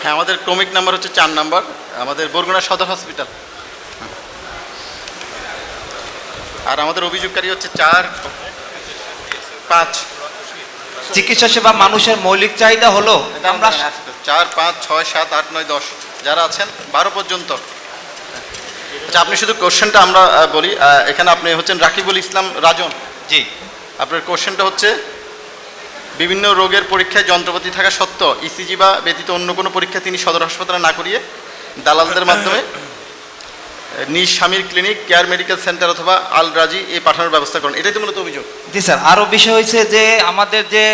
হ্যাঁ আমাদের ক্রমিক নাম্বার হচ্ছে চার নাম্বার আমাদের বরগুনা সদর হসপিটাল। আর আমাদের অভিযোগকারী হচ্ছে চার পাঁচ। চিকিৎসা সেবা মানুষের মৌলিক চাহিদা হলো আমরা চার পাঁচ ছয় সাত আট নয় দশ। যারা আছেন বারো পর্যন্ত। আচ্ছা আপনি শুধু কোশ্চেনটা আমরা বলি এখানে আপনি হচ্ছেন রাকিবুল ইসলাম রাজন। জি। আপনার কোশ্চেনটা হচ্ছে বিভিন্ন রোগের পরীক্ষায় যন্ত্রপাতি থাকা সত্ত্বেও ইসিজি বা ব্যতীত অন্য কোনো পরীক্ষা তিনি সদর হাসপাতালে না করিয়ে দালালদের মাধ্যমে নিজ স্বামীর ক্লিনিক কেয়ার মেডিকেল সেন্টার অথবা আল রাজি এ পাঠানোর ব্যবস্থা করেন। এটাই তো মূলত অভিযোগ। জি স্যার আরও বিষয় হয়েছে যে আমাদের যে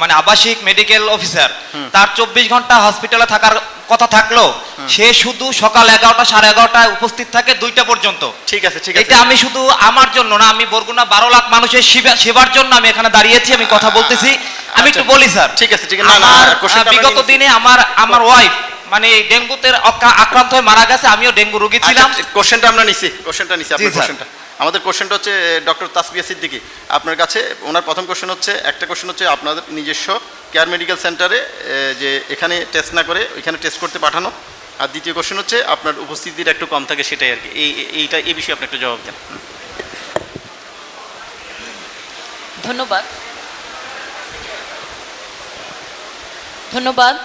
মানে আবাসিক মেডিকেল অফিসার তার চব্বিশ ঘণ্টা হসপিটালে থাকার কথা থাকল সে শুধু সকাল এগারোটা সাড়ে এগারোটায় উপস্থিত থাকে দুইটা পর্যন্ত। ঠিক আছে ঠিক আছে। এটা আমি শুধু আমার জন্য না আমি বরগুনা বারো লাখ মানুষের সেবার জন্য আমি এখানে দাঁড়িয়েছি আমি কথা বলতেছি। আমি একটু আচ্ছা। বলি স্যার। ঠিক আছে, ঠিক আছে। আমার বিগত দিনে আমার আমার ওয়াইফ মানে এই ডেঙ্গুতে আক্রান্ত হয়ে মারা গেছে আমিও ডেঙ্গু রোগী ছিলাম। কোশ্চেনটা আমরা নিছি কোশ্চেনটা নিছি আপনার। কোশ্চেনটা আমাদের কোশ্চেনটা হচ্ছে ডক্টর তাসবিয়া সিদ্দিকি আপনার কাছে ওনার প্রথম কোশ্চেন হচ্ছে একটা কোশ্চেন হচ্ছে আপনাদের নিজস্ব কেয়ার মেডিকেল সেন্টারে যে এখানে টেস্ট না করে ওইখানে টেস্ট করতে পাঠানো। আর দ্বিতীয় কোশ্চেন হচ্ছে, আপনার উপস্থিতিটা একটু কম থাকে সেটাই আর কি। এই এই- এইটা, এই বিষয়ে আপনি একটু জবাব দেন। ধন্যবাদ। ধন্যবাদ।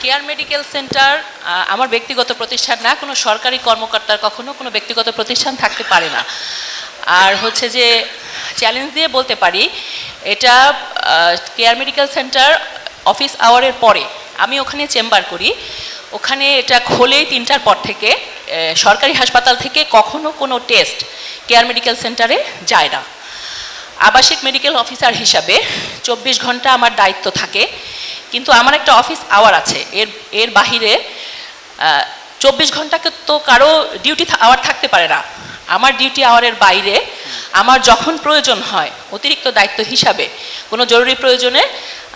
কেয়ার মেডিকেল সেন্টার আমার ব্যক্তিগত প্রতিষ্ঠান না, কোনো সরকারি কর্মকর্তার কখনো কোনো ব্যক্তিগত প্রতিষ্ঠান থাকতে পারে না। আর হচ্ছে যে চ্যালেঞ্জ দিয়ে বলতে পারি, এটা কেয়ার মেডিকেল সেন্টার অফিস আওয়ারের পরে আমি ওখানে চেম্বার করি। ওখানে এটা খোলেই তিনটার পর থেকে সরকারি হাসপাতাল থেকে কখনো কোনো টেস্ট কেয়ার মেডিকেল সেন্টারে যায় না। আবাসিক মেডিকেল অফিসার হিসাবে চব্বিশ ঘণ্টা আমার দায়িত্ব থাকে, কিন্তু আমার একটা অফিস আওয়ার আছে। এর এর বাহিরে চব্বিশ ঘন্টাকে তো কারও ডিউটি আওয়ার থাকতে পারে না। আমার ডিউটি আওয়ারের বাইরে, আমার যখন প্রয়োজন হয়, অতিরিক্ত দায়িত্ব হিসাবে, কোনো জরুরি প্রয়োজনে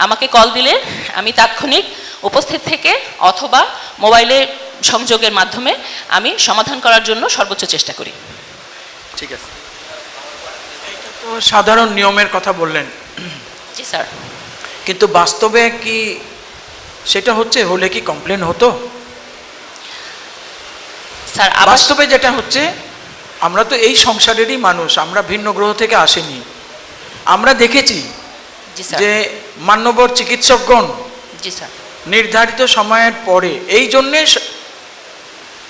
আমাকে কল দিলে আমি তাৎক্ষণিক উপস্থিত থেকে অথবা মোবাইলে সংযোগের মাধ্যমে আমি সমাধান করার জন্য সর্বোচ্চ চেষ্টা করি। ঠিক আছে। তো সাধারণ নিয়মের কথা বললেন। জি স্যার। কিন্তু বাস্তবে কি সেটা হচ্ছে? হলে কি কমপ্লেন হতো? স্যার বাস্তবে যেটা হচ্ছে আমরা তো এই সংসারেরই মানুষ আমরা ভিন্ন গ্রহ থেকে আসেনি। আমরা দেখেছি যে মান্যবর চিকিৎসকগণ জি স্যার। নির্ধারিত সময়ের পরে। এই জন্যে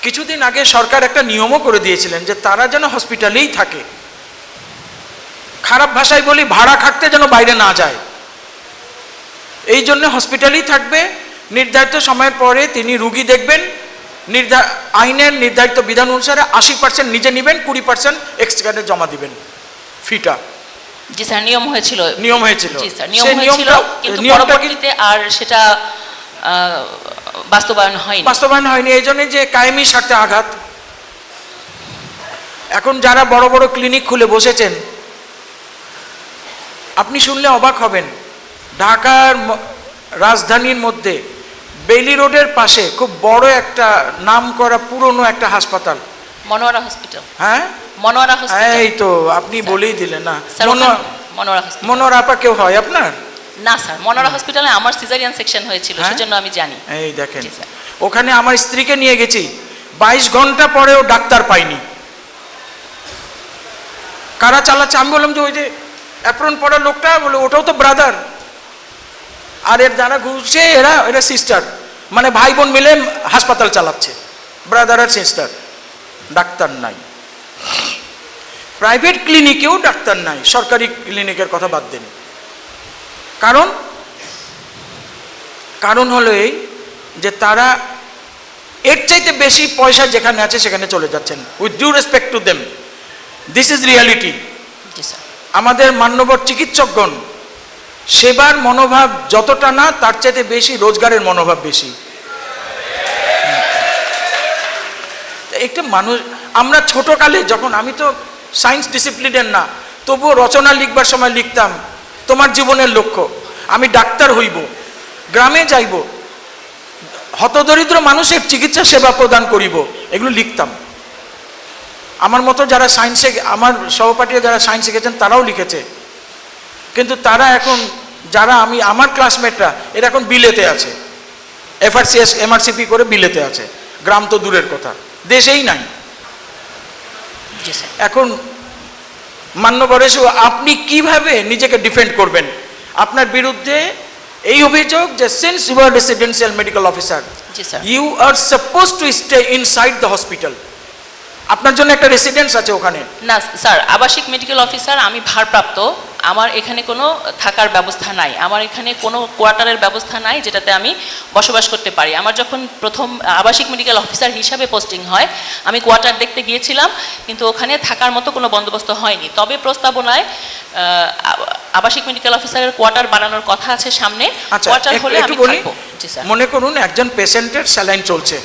কিছুদিন আগে সরকার একটা নিয়মও করে দিয়েছিলেন যে তারা যেন হসপিটালেই থাকে। খারাপ ভাষায় বলি ভাড়া খাটতে যেন বাইরে না যায়। এই জন্য হসপিটালেই থাকবে। নির্ধারিত সময়ের পরে তিনি রুগী দেখবেন। নির্ধার আইনের নির্ধারিত বিধান অনুসারে আশি পার্সেন্ট নিজে নেবেন কুড়ি পার্সেন্ট এক্সট্রা জমা দিবেন। ফিটা। জি স্যার নিয়ম হয়েছিল। নিয়ম হয়েছিল। জি স্যার নিয়ম হয়েছিল কিন্তু পরবর্তীতে আর সেটা বাস্তবায়ন হয়নি। বাস্তবায়ন হয়নি এই জন্যে যে কায়েমি স্বার্থে আঘাত। এখন যারা বড় বড় ক্লিনিক খুলে বসেছেন আপনি শুনলে অবাক হবেন ঢাকার রাজধানীর মধ্যে বেলি রোডের পাশে খুব বড় একটা নাম করা পুরনো একটা হাসপাতাল। মনোয়ারা হসপিটাল। হ্যাঁ? মনোয়ারা হসপিটাল। এই তো আপনি বলেই দিলেন না। মনো- ওখানে- মনোয়ারা আপা কেউ হয় আপনার? না স্যার মনোয়ারা হসপিটালে আমার সিজারিয়ান সেকশন হয়েছিল হ্যাঁ? সেজন্য আমি জানি। এই দেখেন। ওখানে আমার স্ত্রীকে নিয়ে গেছি বাইশ ঘণ্টা পরেও ডাক্তার পাইনি। কারা চালাচ্ছে? আমি বললাম যে ওই যে অ্যাপ্রন পড়া লোকটা বলে ওটাও তো ব্রাদার আর এর যারা ঘুরছে এরা এরা সিস্টার মানে ভাই বোন মিলে হাসপাতাল চালাচ্ছে। ব্রাদার আর সিস্টার ডাক্তার নাই। প্রাইভেট ক্লিনিকেও ডাক্তার নাই। সরকারি ক্লিনিকের কথা বাদ দেন। কারণ? কারণ হলো এই যে তারা এর চাইতে বেশি পয়সা যেখানে আছে সেখানে চলে যাচ্ছেন। With due respect to them this is reality আমাদের মান্যবর চিকিৎসকগণ সেবার মনোভাব যতটা না তার চাইতে বেশি রোজগারের মনোভাব বেশি। একটা মানুষ আমরা ছোটকালে যখন আমি তো সায়েন্স ডিসিপ্লিনের না তবুও রচনা লিখবার সময় লিখতাম তোমার জীবনের লক্ষ্য। আমি ডাক্তার হইব গ্রামে যাইব হতদরিদ্র মানুষের চিকিৎসা সেবা প্রদান করিব এগুলো লিখতাম। আমার মতো যারা সায়েন্সে আমার সহপাঠীরা যারা সায়েন্স শিখেছেন তারাও লিখেছে। কিন্তু তারা এখন যারা আমি আমার ক্লাসমেটরা এরা এখন বিলেতে আছে। এফআরসিএস এমআরসিপি করে বিলেতে আছে। গ্রাম তো দূরের কথা দেশেই নাই। এখন মান্যবরেশু আপনি কীভাবে নিজেকে ডিফেন্ড করবেন? আপনার বিরুদ্ধে এই অভিযোগ যে since you are residential medical officer you are suppose to stay inside the hospital আপনার জন্য একটা রেসিডেন্স আছে ওখানে। না স্যার আবাসিক মেডিকেল অফিসার আমি ভারপ্রাপ্ত। আমার এখানে কোনো থাকার ব্যবস্থা নাই। আমার এখানে কোনো কোয়ার্টারের ব্যবস্থা নাই যেটাতে আমি বসবাস করতে পারি। আমার যখন প্রথম আবাসিক মেডিকেল অফিসার হিসাবে পোস্টিং হয় আমি কোয়ার্টার দেখতে গিয়েছিলাম কিন্তু ওখানে থাকার মতো কোনো বন্দোবস্ত হয়নি। তবে প্রস্তাবনায় আবাসিক মেডিকেল অফিসারের কোয়ার্টার বানানোর কথা আছে সামনে। আচ্ছা কোয়ার্টার হলে আমি থাকব। জি স্যার। মনে করুন একজন পেশেন্টের স্যালাইন চলছে।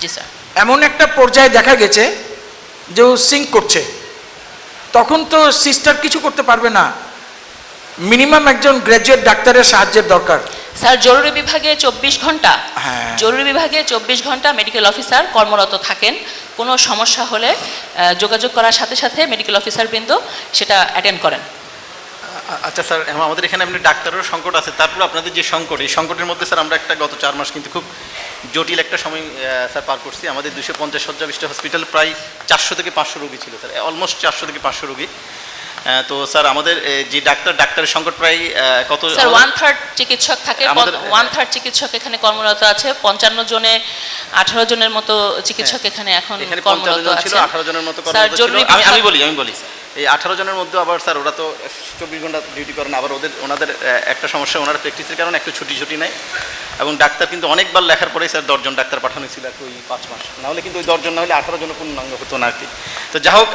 জি স্যার। এমন একটা পর্যায়ে দেখা গেছে যে ও সিঙ্ক করছে। তখন তো সিস্টার কিছু করতে পারবে না। মিনিমাম একজন গ্র্যাজুয়েট ডাক্তারের সাহায্যের দরকার। স্যার জরুরি বিভাগে চব্বিশ ঘণ্টা হ্যাঁ। জরুরি বিভাগে চব্বিশ ঘণ্টা মেডিকেল অফিসার কর্মরত থাকেন। কোনো সমস্যা হলে যোগাযোগ করার সাথে সাথে মেডিকেল অফিসার বৃন্দ সেটা অ্যাটেন্ড করেন। আচ্ছা স্যার আমাদের এখানে এমনি ডাক্তারেরও সংকট আছে। তারপর আপনাদের যে সংকট এই সংকটের মধ্যে স্যার আমরা একটা গত চার মাস কিন্তু খুব জটিল একটা সময় স্যার পার করছি। আমাদের দুশো পঞ্চাশ শয্যা বিশিষ্ট হসপিটাল প্রায় চারশো থেকে পাঁচশো রোগী ছিল স্যার। অলমোস্ট চারশো থেকে পাঁচশো রোগী। তো স্যার আমাদের যে ডাক্তার ডাক্তারের সংকট প্রায় কত স্যার ওয়ান থার্ড চিকিৎসক থাকে ওয়ান থার্ড চিকিৎসক এখানে কর্মরত আছে পঞ্চান্ন জনে আঠারো জনের মতো চিকিৎসক এখানে এখন কর্মরত আছে আঠারো জনের মতো আমি বলি আমি বলি এই আঠারো জনের মধ্যে আবার স্যার ওরা তো চব্বিশ ঘণ্টা ডিউটি করেন আবার ওদের ওনাদের একটা সমস্যা ওনারা প্র্যাকটিসের কারণে একটু ছুটি ছুটি নেয়। এবং ডাক্তার কিন্তু অনেকবার লেখার পরেই স্যার দশজন ডাক্তার পাঠানো ছিল ওই পাঁচ মাস। নাহলে কিন্তু ওই দশজন না হলে আঠারো জন পূর্ণাঙ্গ হতো না আর কি। তো যা হোক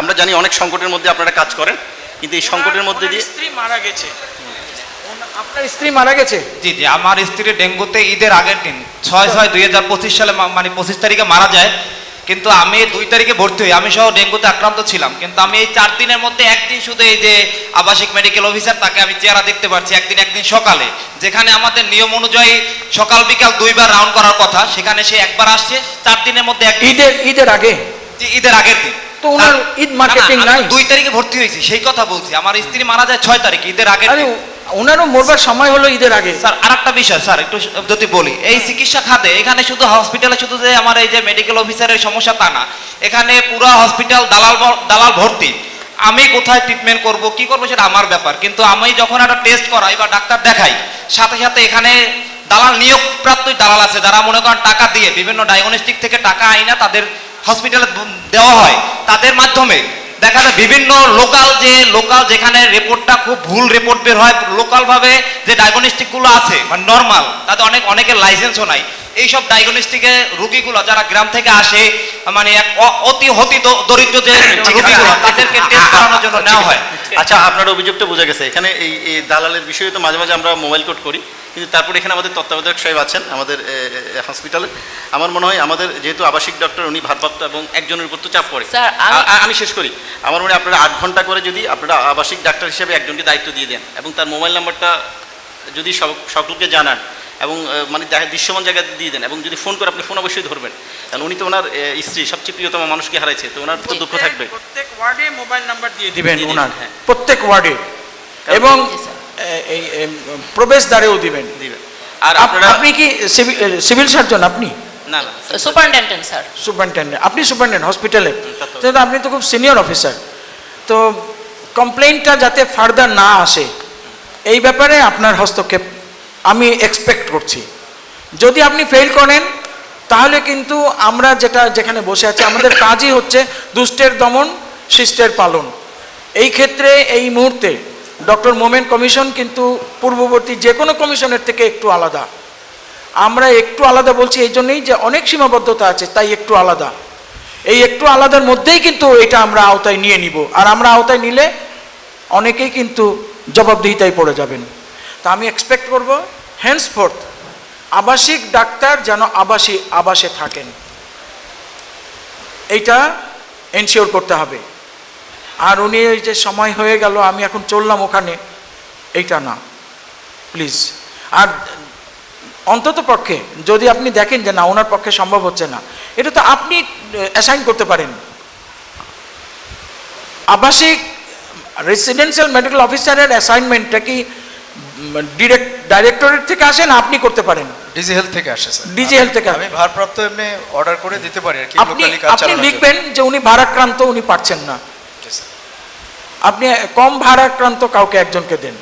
আমরা জানি অনেক সংকটের মধ্যে আপনারা কাজ করেন কিন্তু এই সংকটের মধ্যে দিয়ে স্ত্রী মারা গেছে। আপনার স্ত্রী মারা গেছে? জি জি আমার স্ত্রী ডেঙ্গুতে ঈদের আগের দিন ছয় ছয় দুই হাজার পঁচিশ সালে মানে পঁচিশ তারিখে মারা যায়। কিন্তু আমি দুই তারিখে ভর্তি হই। আমি সহ ডেঙ্গুতে আক্রান্ত ছিলাম। কিন্তু আমি এই চার দিনের মধ্যে একদিন শুধু এই যে আবাসিক মেডিকেল অফিসার তাকে আমি চেহারা দেখতে পাচ্ছি একদিন একদিন সকালে। যেখানে আমাদের নিয়ম অনুযায়ী সকাল বিকাল দুইবার রাউন্ড করার কথা সেখানে সে একবার আসছে চার দিনের মধ্যে ঈদের ঈদের আগে? ঈদের আগের দিন। তো ওনার ঈদ আমি নাই? দুই তারিখে ভর্তি হয়েছি সেই কথা বলছি। আমার স্ত্রী মারা যায় ছয় তারিখে ঈদের দিন। ওনারও মরবার সময় হলো ঈদের আগে। স্যার, আরেকটা বিষয়, স্যার, একটু যদি বলি, এই চিকিৎসা খাতে, এখানে শুধু হসপিটালে শুধু যে আমার এই যে মেডিকেল অফিসারের সমস্যা তা না, এখানে পুরো হসপিটাল দালাল দালাল ভর্তি। আমি কোথায় ট্রিটমেন্ট করব, কি করব সেটা আমার ব্যাপার। কিন্তু আমি যখন একটা টেস্ট করাই বা ডাক্তার দেখাই, সাথে সাথে এখানে দালাল নিয়োগপ্রাপ্ত দালাল আছে, যারা মনে করেন টাকা দিয়ে, বিভিন্ন ডায়াগনস্টিক থেকে টাকা আইনা তাদের হসপিটালে দেওয়া হয়। তাদের মাধ্যমে দেখা যায় বিভিন্ন লোকাল যে লোকাল যেখানে রিপোর্টটা খুব ভুল রিপোর্ট বের হয় লোকালভাবে যে ডায়াগনস্টিকগুলো আছে মানে নর্মাল তাতে অনেক, অনেকের লাইসেন্সও নাই। এইসব ডায়াগনস্টিকে রুগীগুলো যারা গ্রাম থেকে আসে মানে এক অ- অতি হতি দরিদ্র যে রুগীগুলো তাদেরকে টেস্ট করানোর জন্য নেওয়া হয়। আচ্ছা আপনার অভিযোগটা বোঝা গেছে। এখানে এই এই দালালের বিষয়ে তো মাঝে মাঝে আমরা মোবাইল কোড করি কিন্তু তারপরে এখানে আমাদের তত্ত্বাবধায়ক সাহেব আছেন আমাদের হসপিটালে আমার মনে হয় আমাদের যেহেতু আবাসিক ডক্টর উনি ভারপ্রাপ্ত এবং একজনের উপর তো চাপ পড়ে। আমি- শেষ করি। আমার মনে হয় আপনারা আট ঘণ্টা করে যদি আপনারা আবাসিক ডাক্তার হিসেবে একজনকে দায়িত্ব দিয়ে দেন এবং তার মোবাইল নাম্বারটা যদি সব- সকলকে জানান এবং মানে দেখা- দৃশ্যমান জায়গায় দিয়ে দেন এবং যদি ফোন করে আপনি ফোন অবশ্যই ধরবেন। কারণ উনি তো ওনার স্ত্রী সবচেয়ে প্রিয়তম মানুষকে হারাইছে তো ওনার তো দুঃখ থাকবে। প্রত্যেক ওয়ার্ডে মোবাইল নাম্বার দিয়ে দিবেন ওনার। হ্যাঁ। প্রত্যেক ওয়ার্ডে। এবং এম, প্রবেশদ্বারেও দিবেন। দিবেন। আর আপ- আপনারা আপনি কি সিভি- সিভিল সার্জন আপনি? না না সুপারিনটেন্ডেন্ট স্যার। সুপারিনটেন্ডেন্ট। আপনি সুপারিনটেন্ডেন্ট হসপিটালে। তো আপনি তো খুব সিনিয়র অফিসার তো কমপ্লেইনটা যাতে ফার্দার না আসে এই ব্যাপারে আপনার হস্তক্ষেপ আমি এক্সপেক্ট করছি। যদি আপনি ফেল করেন, তাহলে কিন্তু আমরা যেটা যেখানে বসে আছি, আমাদের কাজই হচ্ছে দুষ্টের দমন, শিষ্টের পালন। এই ক্ষেত্রে এই মুহূর্তে ডক্টর মোমেন কমিশন কিন্তু পূর্ববর্তী যে কোনো কমিশনের থেকে একটু আলাদা। আমরা একটু আলাদা বলছি এই জন্যই যে অনেক সীমাবদ্ধতা আছে, তাই একটু আলাদা। এই একটু আলাদার মধ্যেই কিন্তু এটা আমরা আওতায় নিয়ে নিব, আর আমরা আওতায় নিলে অনেকেই কিন্তু জবাবদিহিতায় পড়ে যাবেন। তা আমি এক্সপেক্ট করব হেন্সফোর্থ আবাসিক ডাক্তার যেন আবাসী আবাসে থাকেন। এইটা এনশিওর করতে হবে। আর উনি এই যে সময় হয়ে গেল, আমি এখন চললাম ওখানে, এইটা না। প্লিজ আর অন্তত পক্ষে, যদি আপনি দেখেন যে না, ওনার পক্ষে সম্ভব হচ্ছে না, এটা তো আপনি অ্যাসাইন করতে পারেন। আবাসিক রেসিডেন্সিয়াল মেডিকেল অফিসারের অ্যাসাইনমেন্টটা কি ডিরেক্ট ডাইরেক্টরেট থেকে আসেন আপনি করতে পারেন। ডিজি হেলথ থেকে আসে স্যার। ডিজি হেলথ থেকে আমি ভারপ্রাপ্ত এমনি অর্ডার করে দিতে পারি আর কি আপনি আপনি লিখবেন যে উনি ভাড়াক্রান্ত উনি পারছেন না। আপনি কম ভাড়াক্রান্ত কাউকে একজনকে দেন।